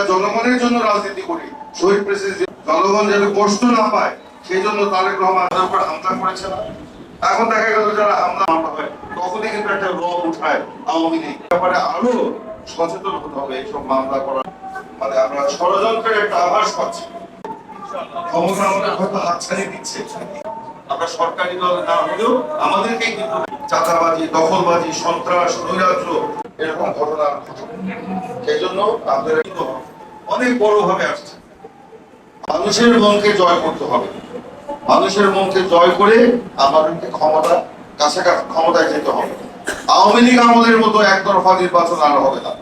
আমরা জনগণের জন্য রাজনীতি করি। শহীদ প্রেসিডেন্ট জনগণ যেন কষ্ট না পায়, সেই জন্য তারেক রহমান হামলা করেছে না। এখন দেখা গেল যারা হামলা হামলা হয় তখনই কিন্তু একটা রব উঠায় আওয়ামী লীগ। ব্যাপারে আরও সচেতন হতে হবে, এইসব মামলা করা মানে আমরা ষড়যন্ত্রের একটা আভাস পাচ্ছি। ক্ষমতা আমাদের হয়তো হাতছানি দিচ্ছে। আমরা সরকারি দল না হলেও আমাদেরকে কিন্তু চাঁদাবাজি, দখলবাজি, সন্ত্রাস, নৈরাজ্য এরকম ঘটনা সেই জন্য আপনারা অনেক বড় ভাবে আসছে। মানুষের মনকে জয় করতে হবে। মানুষের মনকে জয় করে আমাদেরকে ক্ষমতা, কাছাকাছি ক্ষমতায় যেতে হবে। আওয়ামী লীগ আমলের মতো একতরফা নির্বাচন আর হবে না।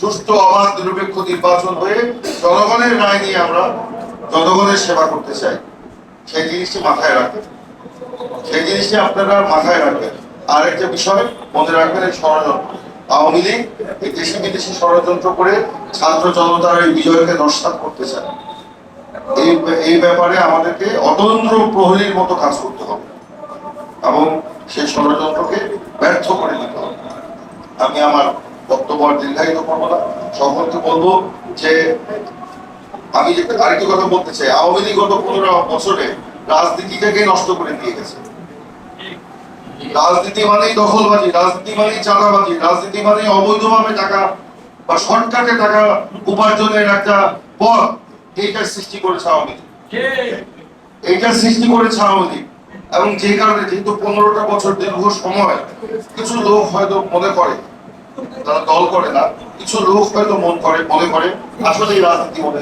সুস্থ অবাধ, নিরপেক্ষ নির্বাচন হয়ে জনগণের রায় নিয়ে আমরা জনগণের সেবা করতে চাই। সেই জিনিসটি মাথায় রাখবেন। সেই জিনিসটি আপনারা মাথায় রাখবেন। আর একটা বিষয় মনে রাখবেন এই ষড়যন্ত্র। আওয়ামী লীগ দেশি বিদেশি ষড়যন্ত্র করে ছাত্র জনতার এই বিজয়কে নস্বাত করতে চায়। এই এই ব্যাপারে আমাদেরকে অতন্ত্র প্রহরীর মতো কাজ করতে হবে এবং সেই ষড়যন্ত্রকে ব্যর্থ করে দিতে হবে। আমি আমার বক্তব্য দীর্ঘায়িত করব না। সকলকে বলব যে আমি যে আরেকটি কথা বলতে চাই, আওয়ামী লীগ গত পনেরো বছরে রাজনীতিটাকে নষ্ট করে দিয়ে গেছে। রাজনীতি মানেই দখলবাজি রাজনীতি মানেই চাঁদাবাজি রাজনীতি মানেই অবৈধভাবে টাকা বা শর্টকাটে টাকা উপার্জনের একটা পথ এইটার সৃষ্টি করেছে আওয়ামী লীগ। এইটার সৃষ্টি করেছে আওয়ামী লীগ। এবং যে কারণে যেহেতু পনেরোটা বছর দীর্ঘ সময় কিছু লোক হয়তো মনে করে তারা দল করে না কিছু লোক হয়তো মন করে মনে করে আসলে রাজনীতি মনে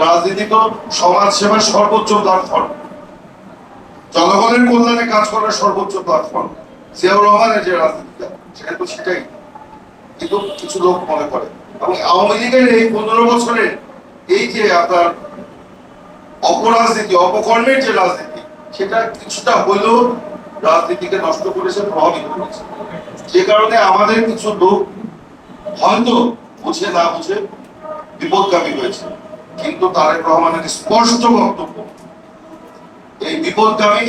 রাজনীতি তো সমাজ সেবার সর্বোচ্চ প্ল্যাটফর্ম জনগণের কল্যাণে কাজ করার সর্বোচ্চ প্ল্যাটফর্ম জিয়াউর রহমানের যে রাজনীতিটা, সেটা তো সেটাই। কিন্তু কিছু লোক মনে করে। এবং আওয়ামী লীগের এই পনেরো বছরের এই যে আপনার অপরাজনীতি, অপকর্মের যে রাজনীতি, সেটা কিছুটা হলেও রাজনীতিকে নষ্ট করেছে, প্রভাবিত করেছে। যে কারণে আমাদের কিছু লোক হয়তো বুঝে না বুঝে বিপদগামী হয়েছে। কিন্তু তারেক রহমানের স্পষ্ট বক্তব্য বিপদগামী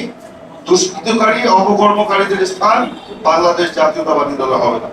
দুষ্কৃতকারী অপকর্মকারীদের স্থান বাংলাদেশ জাতীয়তাবাদী দলে হবে না।